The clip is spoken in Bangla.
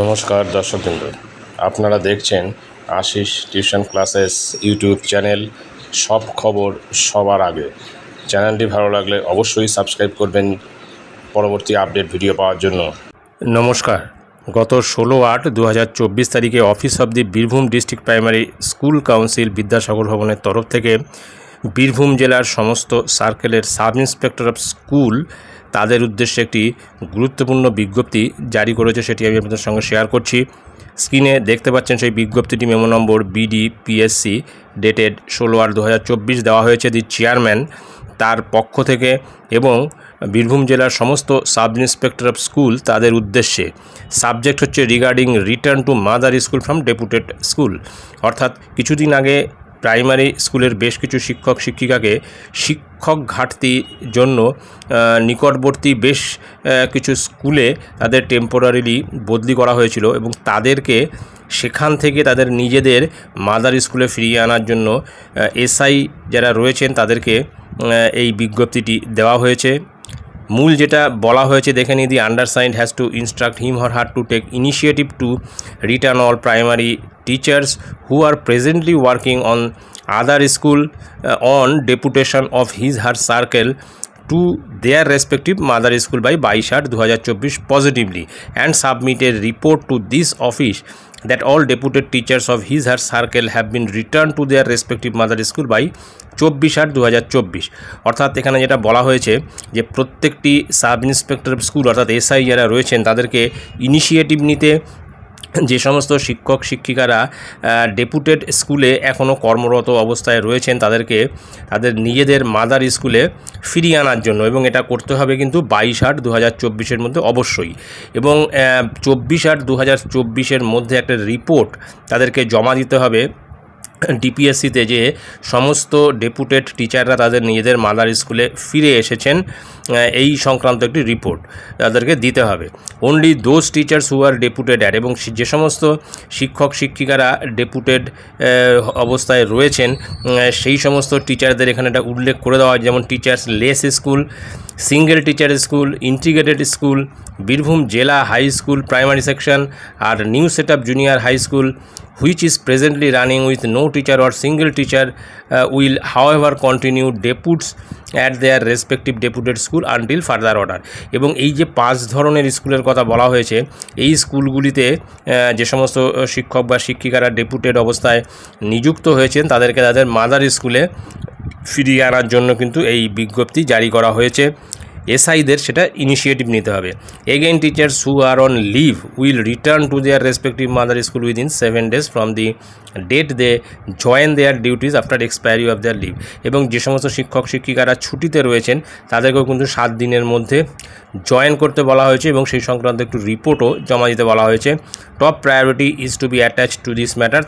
নমস্কার দর্শকবৃন্দ। আপনারা দেখছেন Ashis tuition classes YouTube channel. সব খবর সবার আগে। চ্যানেলটি ভালো লাগলে অবশ্যই সাবস্ক্রাইব করবেন পরবর্তী আপডেট ভিডিও পাওয়ার জন্য। নমস্কার। গত ষোলো আট দু তারিখে office of the Birbhum district primary school council Vidyasagar ভবনের তরফ থেকে বীরভূম জেলার সমস্ত সার্কেলের সাব ইন্সপেক্টর অফ স্কুল তাদের উদ্দেশ্যে একটি গুরুত্বপূর্ণ বিজ্ঞপ্তি জারি করেছে, সেটি আমি আপনাদের সঙ্গে শেয়ার করছি। স্ক্রিনে দেখতে পাচ্ছেন সেই বিজ্ঞপ্তিটি, memo number BD PSC dated ষোলো আট দু দেওয়া হয়েছে দি চেয়ারম্যান তার পক্ষ থেকে এবং বীরভূম জেলার সমস্ত সাব ইন্সপেক্টর অফ স্কুল তাদের উদ্দেশ্যে। সাবজেক্ট হচ্ছে regarding return to mother school from deputed school অর্থাৎ কিছুদিন আগে প্রাইমারি স্কুলের বেশ কিছু শিক্ষক, শিক্ষিকাকে শিক্ষক ঘাটতির জন্য নিকটবর্তী বেশ কিছু স্কুলে তাদের টেম্পোরারিলি বদলি করা হয়েছিল এবং তাদেরকে সেখান থেকে তাদের নিজেদের মাদার স্কুলে ফিরিয়ে আনার জন্য এসআই যারা রয়েছেন তাদেরকে এই বিজ্ঞপ্তিটি দেওয়া হয়েছে। মূল যেটা বলা হয়েছে, দেখে নিই the undersigned has to instruct him her her to take initiative to return all primary teachers who are presently working on other school on deputation of his her circle to their respective mother school by বাইশ আট দু positively and submit a report to this office that all deputed teachers of his her circle have been returned to their respective mother school by চব্বিশ আট দু অর্থাৎ এখানে যেটা বলা হয়েছে যে প্রত্যেকটি সাব ইন্সপেক্টর স্কুল অর্থাৎ এসআই যারা রয়েছেন তাদেরকে ইনিশিয়েটিভ নিতে যে সমস্ত শিক্ষক, শিক্ষিকারা ডেপুটেড স্কুলে এখনও কর্মরত অবস্থায় রয়েছেন, তাদেরকে, তাদের নিজেদের মাদার স্কুলে ফিরিয়ে আনার জন্য এবং এটা করতে হবে কিন্তু বাইশ আট দু হাজার চব্বিশের মধ্যে অবশ্যই। এবং চব্বিশ আট দু হাজার চব্বিশের মধ্যে একটা রিপোর্ট তাদেরকে জমা দিতে হবে। ডিপিএসসিতে যে সমস্ত ডেপুটেড টিচাররা তাদের নিজেদের মাদার স্কুলে ফিরে এসেছেন এই সংক্রান্ত একটি রিপোর্ট তাদেরকে দিতে হবে। Only those teachers who are deputed add এবং যে সমস্ত শিক্ষক, শিক্ষিকারা ডেপুটেড অবস্থায় রয়েছেন সেই সমস্ত টিচারদের এখানে একটা উল্লেখ করে দেওয়া যেমন teachers less school single teacher school integrated school Birbhum জেলা high school primary section R new set up junior high school which is presently running with no teacher or single teacher will will, however, continue deputes at their respective deputed school until further order. এবং এই যে পাঁচ ধরনের স্কুলের কথা বলা হয়েছে, এই স্কুলগুলিতে যে সমস্ত শিক্ষক বা শিক্ষিকারা ডেপুটেড অবস্থায় নিযুক্ত হয়েছেন, তাদেরকে তাদের মাদার স্কুলে ফিরিয়ে আনার জন্য কিন্তু এই বিজ্ঞপ্তি জারি করা হয়েছে। এসআইদের সেটা ইনিশিয়েটিভ নিতে হবে। Again teachers who R on leave will return to their respective mother school within seven days from the date they join their duties after expiry of their leave এবং যে সমস্ত শিক্ষক, শিক্ষিকারা ছুটিতে রয়েছেন, তাদেরকেও কিন্তু সাত দিনের মধ্যে জয়েন করতে বলা হয়েছে এবং সেই সংক্রান্ত একটু রিপোর্টও জমা দিতে বলা হয়েছে। Top priority is to be attach to this matter